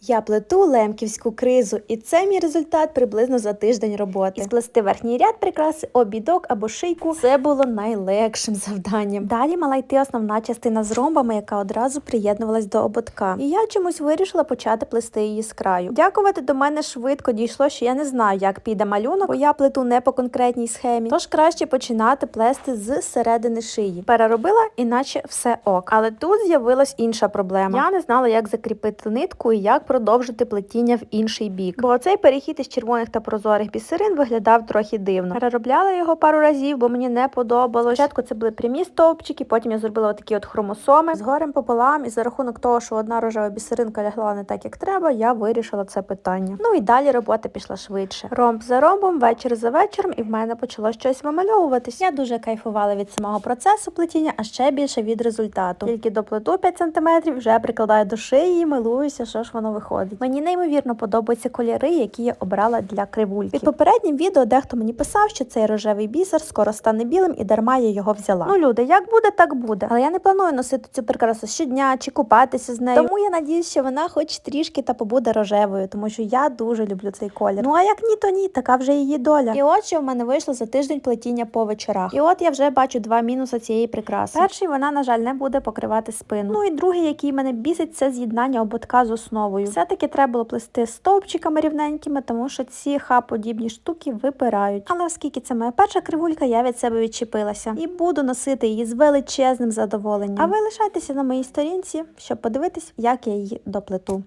Я плету лемківську кризу, і це мій результат приблизно за тиждень роботи. І сплести верхній ряд прикраси, обідок або шийку це було найлегшим завданням. Далі мала йти основна частина з ромбами, яка одразу приєднувалась до ободка. І я чомусь вирішила почати плести її з краю. Дякувати до мене швидко дійшло, що я не знаю, як піде малюнок, бо я плету не по конкретній схемі. Тож краще починати плести з середини шиї. Переробила, іначе все ок. Але тут з'явилась інша проблема. Я не знала, як закріпити нитку і як продовжити плетіння в інший бік. Бо оцей перехід із червоних та прозорих бісерин виглядав трохи дивно. Переробляла його пару разів, бо мені не подобалось. Спочатку це були прямі стовпчики, потім я зробила такі от хромосоми з горем пополам. І за рахунок того, що одна рожева бісеринка лягла не так, як треба, я вирішила це питання. Ну і далі робота пішла швидше. Ромб за ромбом, вечір за вечором, і в мене почало щось вимальовуватись. Я дуже кайфувала від самого процесу плетіння, а ще більше від результату. Тільки до плиту 5 см вже прикладаю до шиї і милуюся, що ж воно виходить. Мені неймовірно подобаються кольори, які я обрала для кривульки. Під попереднім відео дехто мені писав, що цей рожевий бісер скоро стане білим і дарма я його взяла. Ну, люди, як буде, так буде. Але я не планую носити цю прикрасу щодня чи купатися з нею. Тому я надіюсь, що вона хоч трішки та побуде рожевою, тому що я дуже люблю цей колір. Ну а як ні, то ні, така вже її доля. І от що в мене вийшло за тиждень плетіння по вечорах. І от я вже бачу два мінуси цієї прикраси. Перший вона, на жаль, не буде покривати спину. Ну і другий, який мене бісить, це з'єднання ободка з основою. Все-таки треба було плести стовпчиками рівненькими, тому що ці ха-подібні штуки випирають. Але оскільки це моя перша кривулька, я від себе відчепилася і буду носити її з величезним задоволенням. А ви лишайтеся на моїй сторінці, щоб подивитись, як я її доплету.